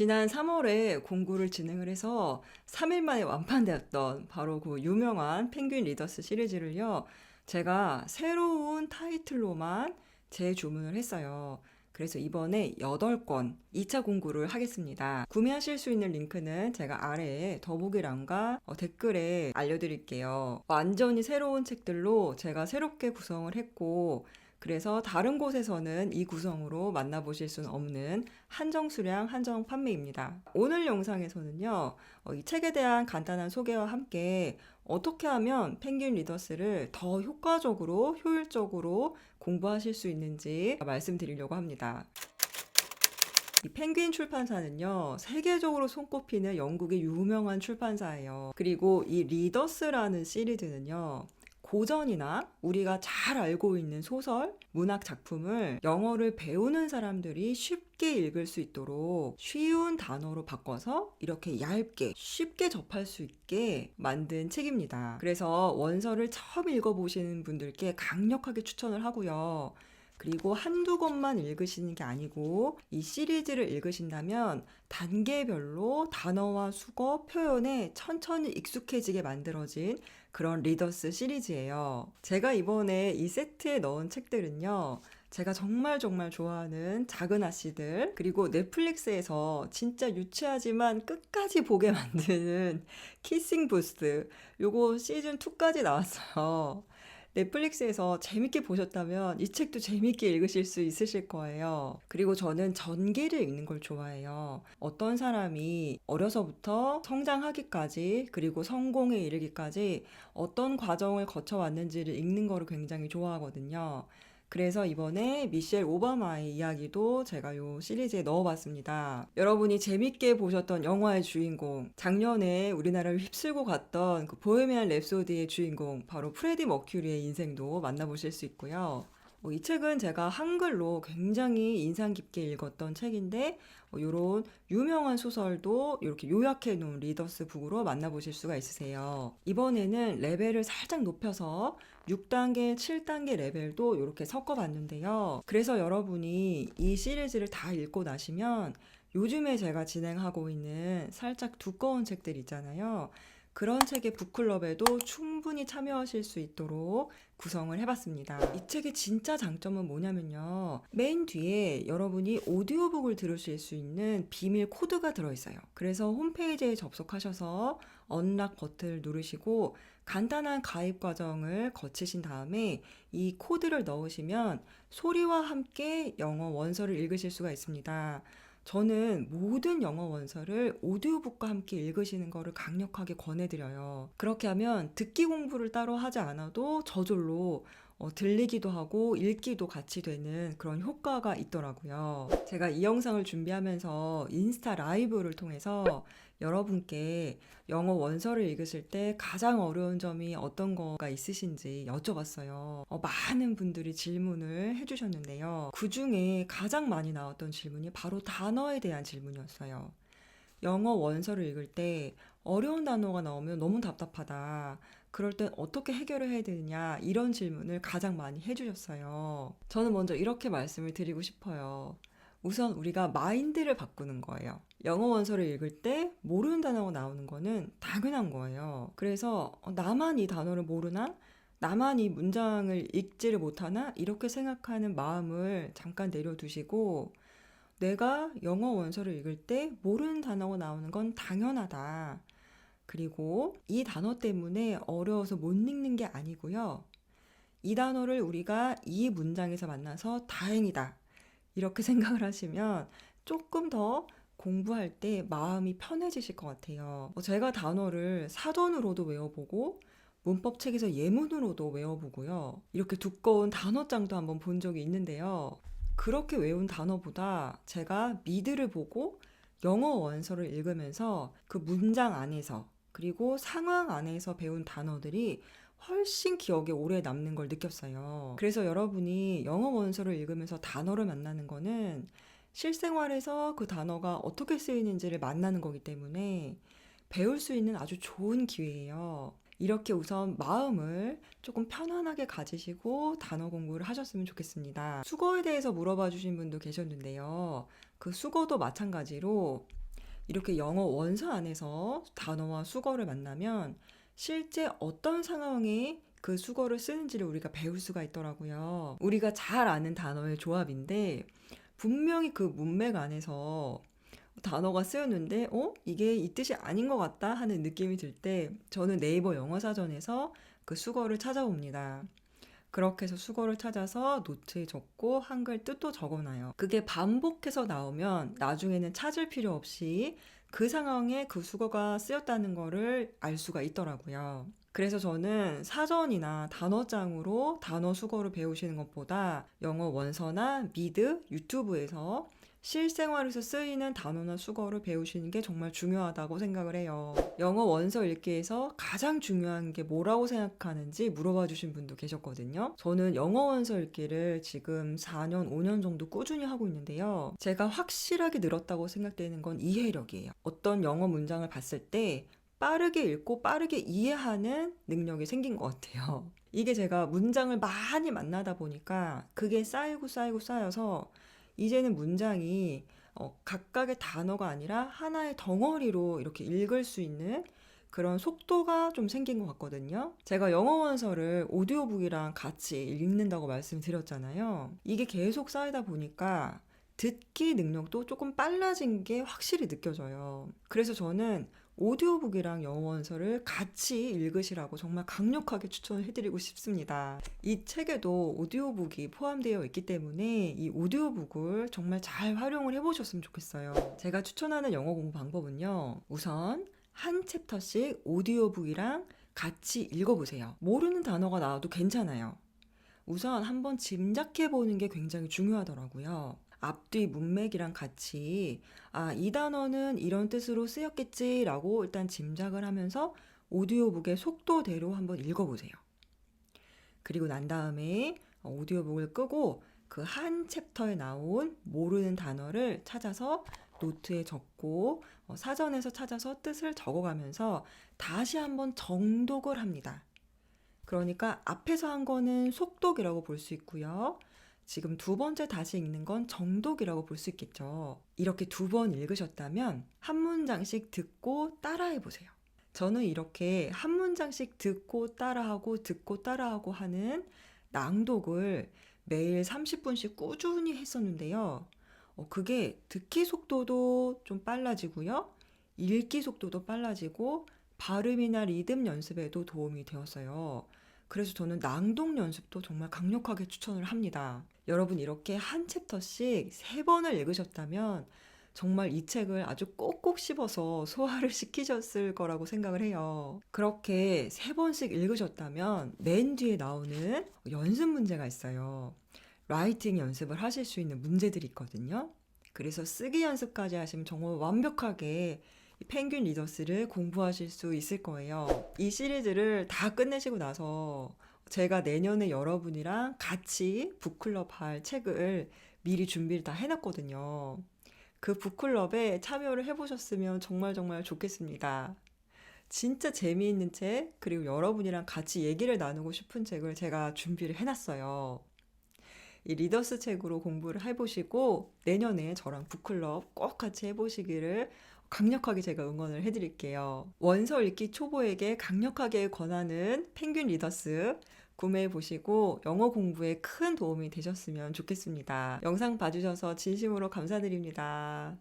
지난 3월에 공구를 진행을 해서 3일 만에 완판되었던 바로 그 유명한 펭귄 리더스 시리즈를요. 제가 새로운 타이틀로만 재주문을 했어요. 그래서 이번에 8권 2차 공구를 하겠습니다. 구매하실 수 있는 링크는 제가 아래에 더보기란과 어, 댓글에 알려드릴게요. 완전히 새로운 책들로 제가 새롭게 구성을 했고 그래서 다른 곳에서는 이 구성으로 만나보실 수는 없는 한정 수량 한정 판매입니다. 오늘 영상에서는요, 어, 이 책에 대한 간단한 소개와 함께 어떻게 하면 펭귄 리더스를 더 효과적으로, 효율적으로 공부하실 수 있는지 말씀드리려고 합니다. 이 펭귄 출판사는요, 세계적으로 손꼽히는 영국의 유명한 출판사예요. 그리고 이 리더스라는 시리즈는요, 고전이나 우리가 잘 알고 있는 소설, 문학 작품을 영어를 배우는 사람들이 쉽게 읽을 수 있도록 쉬운 단어로 바꿔서 이렇게 얇게 쉽게 접할 수 있게 만든 책입니다. 그래서 원서를 처음 읽어보시는 분들께 강력하게 추천을 하고요. 그리고 한두 권만 읽으시는 게 아니고 이 시리즈를 읽으신다면 단계별로 단어와 수거, 표현에 천천히 익숙해지게 만들어진 그런 리더스 시리즈예요. 제가 이번에 이 세트에 넣은 책들은요. 제가 정말 정말 좋아하는 작은 아씨들 그리고 넷플릭스에서 진짜 유치하지만 끝까지 보게 만드는 키싱 부스 요거 시즌 2까지 나왔어요. 넷플릭스에서 재밌게 보셨다면 이 책도 재밌게 읽으실 수 있으실 거예요. 그리고 저는 전기를 읽는 걸 좋아해요. 어떤 사람이 어려서부터 성장하기까지 그리고 성공에 이르기까지 어떤 과정을 거쳐왔는지를 읽는 거를 굉장히 좋아하거든요. 그래서 이번에 미셸 오바마의 이야기도 제가 요 시리즈에 넣어봤습니다. 여러분이 재밌게 보셨던 영화의 주인공, 작년에 우리나라를 휩쓸고 갔던 그 보헤미안 랩소디의 주인공, 바로 프레디 머큐리의 인생도 만나보실 수 있고요. 어, 이 책은 제가 한글로 굉장히 인상 깊게 읽었던 책인데 이런 유명한 소설도 이렇게 요약해 놓은 리더스 북으로 만나보실 수가 있으세요. 이번에는 레벨을 살짝 높여서 6단계, 7단계 레벨도 이렇게 섞어봤는데요. 그래서 여러분이 이 시리즈를 다 읽고 나시면 요즘에 제가 진행하고 있는 살짝 두꺼운 책들 있잖아요. 그런 책의 북클럽에도 충분히 참여하실 수 있도록 구성을 해봤습니다. 이 책의 진짜 장점은 뭐냐면요. 맨 뒤에 여러분이 오디오북을 들으실 수 있는 비밀 코드가 들어있어요. 그래서 홈페이지에 접속하셔서 언락 버튼을 누르시고 간단한 가입 과정을 거치신 다음에 이 코드를 넣으시면 소리와 함께 영어 원서를 읽으실 수가 있습니다. 저는 모든 영어 원서를 오디오북과 함께 읽으시는 거를 강력하게 권해드려요. 그렇게 하면 듣기 공부를 따로 하지 않아도 저절로 어, 들리기도 하고 읽기도 같이 되는 그런 효과가 있더라고요. 제가 이 영상을 준비하면서 인스타 라이브를 통해서 여러분께 영어 원서를 읽으실 때 가장 어려운 점이 어떤 거가 있으신지 여쭤봤어요. 어, 많은 분들이 질문을 해주셨는데요. 그 중에 가장 많이 나왔던 질문이 바로 단어에 대한 질문이었어요. 영어 원서를 읽을 때 어려운 단어가 나오면 너무 답답하다. 그럴 땐 어떻게 해결을 해야 되느냐 이런 질문을 가장 많이 해주셨어요. 저는 먼저 이렇게 말씀을 드리고 싶어요. 우선 우리가 마인드를 바꾸는 거예요. 영어 원서를 읽을 때 모르는 단어가 나오는 거는 당연한 거예요. 그래서 어, 나만 이 단어를 모르나? 나만 이 문장을 읽지를 못하나? 이렇게 생각하는 마음을 잠깐 내려두시고 내가 영어 원서를 읽을 때 모르는 단어가 나오는 건 당연하다. 그리고 이 단어 때문에 어려워서 못 읽는 게 아니고요. 이 단어를 우리가 이 문장에서 만나서 다행이다. 이렇게 생각을 하시면 조금 더 공부할 때 마음이 편해지실 것 같아요. 뭐 제가 단어를 사전으로도 외워보고 문법책에서 예문으로도 외워보고요. 이렇게 두꺼운 단어장도 한번 본 적이 있는데요. 그렇게 외운 단어보다 제가 미드를 보고 영어 원서를 읽으면서 그 문장 안에서 그리고 상황 안에서 배운 단어들이 훨씬 기억에 오래 남는 걸 느꼈어요. 그래서 여러분이 영어 원서를 읽으면서 단어를 만나는 거는 실생활에서 그 단어가 어떻게 쓰이는지를 만나는 거기 때문에 배울 수 있는 아주 좋은 기회예요. 이렇게 우선 마음을 조금 편안하게 가지시고 단어 공부를 하셨으면 좋겠습니다. 수거에 대해서 물어봐 주신 분도 계셨는데요. 그 수거도 마찬가지로 이렇게 영어 원서 안에서 단어와 수거를 만나면 실제 어떤 상황에 그 수거를 쓰는지를 우리가 배울 수가 있더라고요. 우리가 잘 아는 단어의 조합인데 분명히 그 문맥 안에서 단어가 쓰였는데 어? 이게 이 뜻이 아닌 것 같다 하는 느낌이 들 때 저는 네이버 영어 사전에서 그 수거를 찾아봅니다. 그렇게 해서 수거를 찾아서 노트에 적고 한글 뜻도 적어놔요. 그게 반복해서 나오면 나중에는 찾을 필요 없이 그 상황에 그 수거가 쓰였다는 거를 알 수가 있더라고요. 그래서 저는 사전이나 단어장으로 단어 수거를 배우시는 것보다 영어 원서나 미드, 유튜브에서 실생활에서 쓰이는 단어나 수거를 배우시는 게 정말 중요하다고 생각을 해요. 영어 원서 읽기에서 가장 중요한 게 뭐라고 생각하는지 물어봐 주신 분도 계셨거든요. 저는 영어 원서 읽기를 지금 4년, 5년 정도 꾸준히 하고 있는데요. 제가 확실하게 늘었다고 생각되는 건 이해력이에요. 어떤 영어 문장을 봤을 때 빠르게 읽고 빠르게 이해하는 능력이 생긴 것 같아요. 이게 제가 문장을 많이 만나다 보니까 그게 쌓이고 쌓이고 쌓여서 이제는 문장이 어, 각각의 단어가 아니라 하나의 덩어리로 이렇게 읽을 수 있는 그런 속도가 좀 생긴 것 같거든요. 제가 영어 원서를 오디오북이랑 같이 읽는다고 말씀드렸잖아요. 이게 계속 쌓이다 보니까 듣기 능력도 조금 빨라진 게 확실히 느껴져요. 그래서 저는 오디오북이랑 영어 원서를 같이 읽으시라고 정말 강력하게 추천을 해드리고 싶습니다. 이 책에도 오디오북이 포함되어 있기 때문에 이 오디오북을 정말 잘 활용을 해보셨으면 좋겠어요. 제가 추천하는 영어 공부 방법은요. 우선 한 챕터씩 오디오북이랑 같이 읽어보세요. 모르는 단어가 나와도 괜찮아요. 우선 한번 짐작해 보는 게 굉장히 중요하더라고요. 앞뒤 문맥이랑 같이 아, 이 단어는 이런 뜻으로 쓰였겠지라고 일단 짐작을 하면서 오디오북의 속도대로 한번 읽어보세요. 그리고 난 다음에 오디오북을 끄고 그 한 챕터에 나온 모르는 단어를 찾아서 노트에 적고 어, 사전에서 찾아서 뜻을 적어가면서 다시 한번 정독을 합니다. 그러니까 앞에서 한 거는 속독이라고 볼 수 있고요. 지금 두 번째 다시 읽는 건 정독이라고 볼 수 있겠죠. 이렇게 두 번 읽으셨다면 한 문장씩 듣고 따라해 보세요. 저는 이렇게 한 문장씩 듣고 따라하고 듣고 따라하고 하는 낭독을 매일 30분씩 꾸준히 했었는데요. 어, 그게 듣기 속도도 좀 빨라지고요. 읽기 속도도 빨라지고 발음이나 리듬 연습에도 도움이 되었어요. 그래서 저는 낭독 연습도 정말 강력하게 추천을 합니다. 여러분 이렇게 한 챕터씩 세 번을 읽으셨다면 정말 이 책을 아주 꼭꼭 씹어서 소화를 시키셨을 거라고 생각을 해요. 그렇게 세 번씩 읽으셨다면 맨 뒤에 나오는 연습 문제가 있어요. 라이팅 연습을 하실 수 있는 문제들이 있거든요. 그래서 쓰기 연습까지 하시면 정말 완벽하게 이 펭귄 리더스를 공부하실 수 있을 거예요. 이 시리즈를 다 끝내시고 나서 제가 내년에 여러분이랑 같이 북클럽 할 책을 미리 준비를 다 해놨거든요. 그 북클럽에 참여를 해보셨으면 정말 정말 좋겠습니다. 진짜 재미있는 책, 그리고 여러분이랑 같이 얘기를 나누고 싶은 책을 제가 준비를 해놨어요. 이 리더스 책으로 공부를 해보시고 내년에 저랑 북클럽 꼭 같이 해보시기를 강력하게 제가 응원을 해드릴게요. 원서 읽기 초보에게 강력하게 권하는 펭귄 리더스 구매해 보시고 영어 공부에 큰 도움이 되셨으면 좋겠습니다. 영상 봐주셔서 진심으로 감사드립니다.